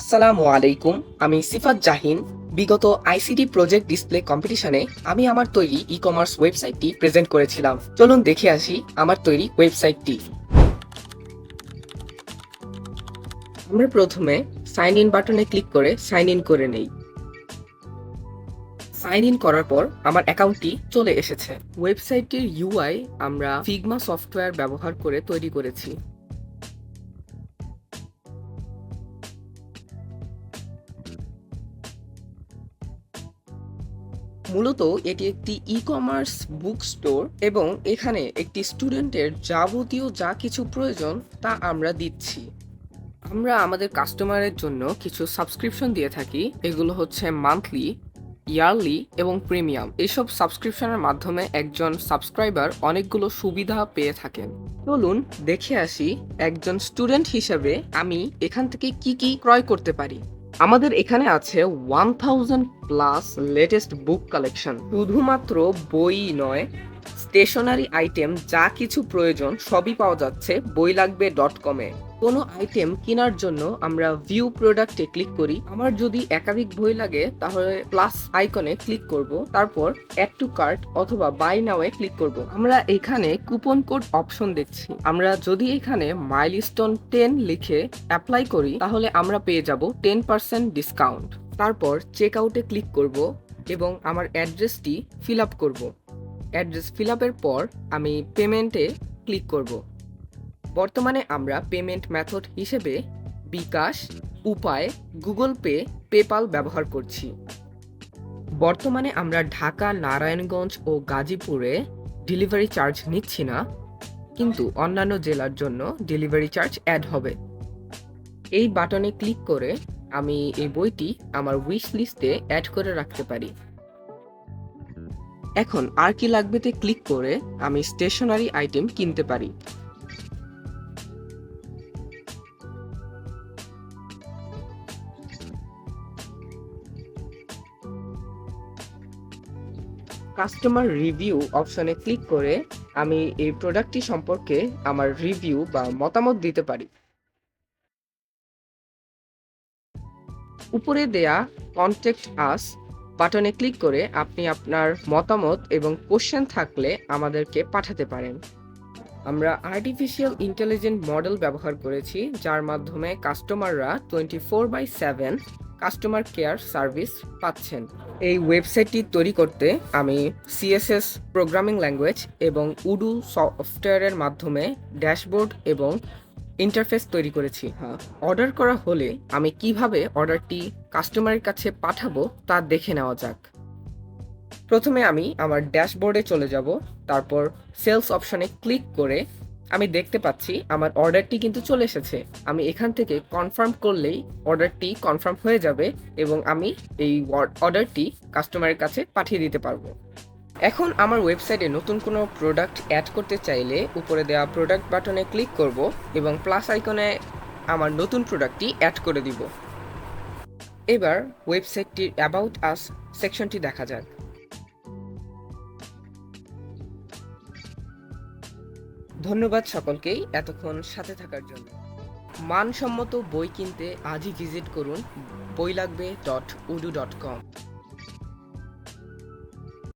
আসসালামু আলাইকুম, আমি সিফাত জাহিন। বিগত আইসিটি প্রজেক্ট ডিসপ্লে কম্পিটিশনে আমি আমার তৈরি ই কমার্স ওয়েবসাইটটি প্রেজেন্ট করেছিলাম। চলুন দেখে আসি আমার তৈরি ওয়েবসাইটটি। আমরা প্রথমে সাইন ইন বাটনে ক্লিক করে সাইন ইন করে নেই। সাইন ইন করার পর আমার অ্যাকাউন্টটি চলে এসেছে। ওয়েবসাইটটির ইউআই আমরা ফিগমা সফটওয়্যার ব্যবহার করে তৈরি করেছি। মূলত এটি একটি ই কমার্স বুক স্টোর এবং এখানে একটি স্টুডেন্টের যাবতীয় যা কিছু প্রয়োজন তা আমরা দিচ্ছি। আমরা আমাদের কাস্টমারের জন্য কিছু সাবস্ক্রিপশন দিয়ে থাকি। এগুলো হচ্ছে মান্থলি ইয়ারলি এবং প্রিমিয়াম এসব সাবস্ক্রিপশনের মাধ্যমে একজন সাবস্ক্রাইবার অনেকগুলো সুবিধা পেয়ে থাকেন। চলুন দেখে আসি একজন স্টুডেন্ট হিসেবে আমি এখান থেকে কি কি ক্রয় করতে পারি। আমাদের এখানে আছে one thousand plus latest book collection শুধুমাত্র বই নয় স্টেশনারি আইটেম যা কিছু প্রয়োজন, সবই পাওয়া যাচ্ছে বই লাগবে ডট কমে কোনো আইটেম কেনার জন্য আমরা ভিউ প্রোডাক্টে ক্লিক করি। আমার যদি একাধিক বই লাগে, তাহলে প্লাস আইকনে ক্লিক করব। তারপর অ্যাড টু কার্ট অথবা বাই নাওয়ে ক্লিক করব। আমরা এখানে কুপন কোড অপশন দেখছি। আমরা যদি এখানে মাইলস্টোন টেন লিখে অ্যাপ্লাই করি, তাহলে আমরা পেয়ে যাব টেন পার্সেন্ট ডিসকাউন্ট তারপর চেক আউটে ক্লিক করব এবং আমার অ্যাড্রেসটি ফিল আপ করব। অ্যাড্রেস ফিল আপের পর আমি পেমেন্টে ক্লিক করব। বর্তমানে আমরা পেমেন্ট মেথড হিসেবে বিকাশ, উপায়, গুগল পে পেপাল ব্যবহার করছি। বর্তমানে আমরা ঢাকা, নারায়ণগঞ্জ ও গাজীপুরে ডেলিভারি চার্জ নিচ্ছি না, কিন্তু অন্যান্য জেলার জন্য ডেলিভারি চার্জ অ্যাড হবে। এই বাটনে ক্লিক করে আমি এই বইটি আমার উইশ লিস্টে অ্যাড করে রাখতে পারি। এখন আর কি লাগবেতে ক্লিক করে আমি স্টেশনারি আইটেম কিনতে পারি। কাস্টমার রিভিউ অপশনে ক্লিক করে আমি এই প্রোডাক্টটি সম্পর্কে আমার রিভিউ বা মতামত দিতে পারি। উপরে দেয়া কন্ট্যাক্ট আস বাটনে ক্লিক করে আপনি আপনার মতামত এবং কোশ্চেন থাকলে আমাদেরকে পাঠাতে পারেন। আমরা আর্টিফিশিয়াল ইন্টেলিজেন্ট মডেল ব্যবহার করেছি, যার মাধ্যমে কাস্টমাররা twenty four by seven customer care service পাচ্ছেন। এই ওয়েবসাইটটি তৈরি করতে আমি সিএসএস প্রোগ্রামিং ল্যাঙ্গুয়েজ এবং উডু সফটওয়্যারের মাধ্যমে ড্যাশবোর্ড এবং ইন্টারফেস তৈরি করেছি। হ্যাঁ অর্ডার করা হলে আমি কীভাবে অর্ডারটি কাস্টমারের কাছে পাঠাবো তা দেখে নেওয়া যাক। প্রথমে আমি আমার ড্যাশবোর্ডে চলে যাব, তারপর সেলস অপশনে ক্লিক করে আমি দেখতে পাচ্ছি আমার অর্ডারটি কিন্তু চলে এসেছে। আমি এখান থেকে কনফার্ম করলেই অর্ডারটি কনফার্ম হয়ে যাবে এবং আমি এই অর্ডারটি কাস্টমারের কাছে পাঠিয়ে দিতে পারব। এখন আমার ওয়েবসাইটে নতুন কোনো প্রোডাক্ট অ্যাড করতে চাইলে উপরে দেওয়া প্রোডাক্ট বাটনে ক্লিক করব এবং প্লাস আইকনে আমার নতুন প্রোডাক্টটি অ্যাড করে দিব। এবার ওয়েবসাইটটির অ্যাবাউট আস সেকশনটি দেখা যাক। ধন্যবাদ সকলকেই এতক্ষণ সাথে থাকার জন্য। মানসম্মত বই কিনতে আজই ভিজিট করুন বই লাগবে ডট উডু ডট কম।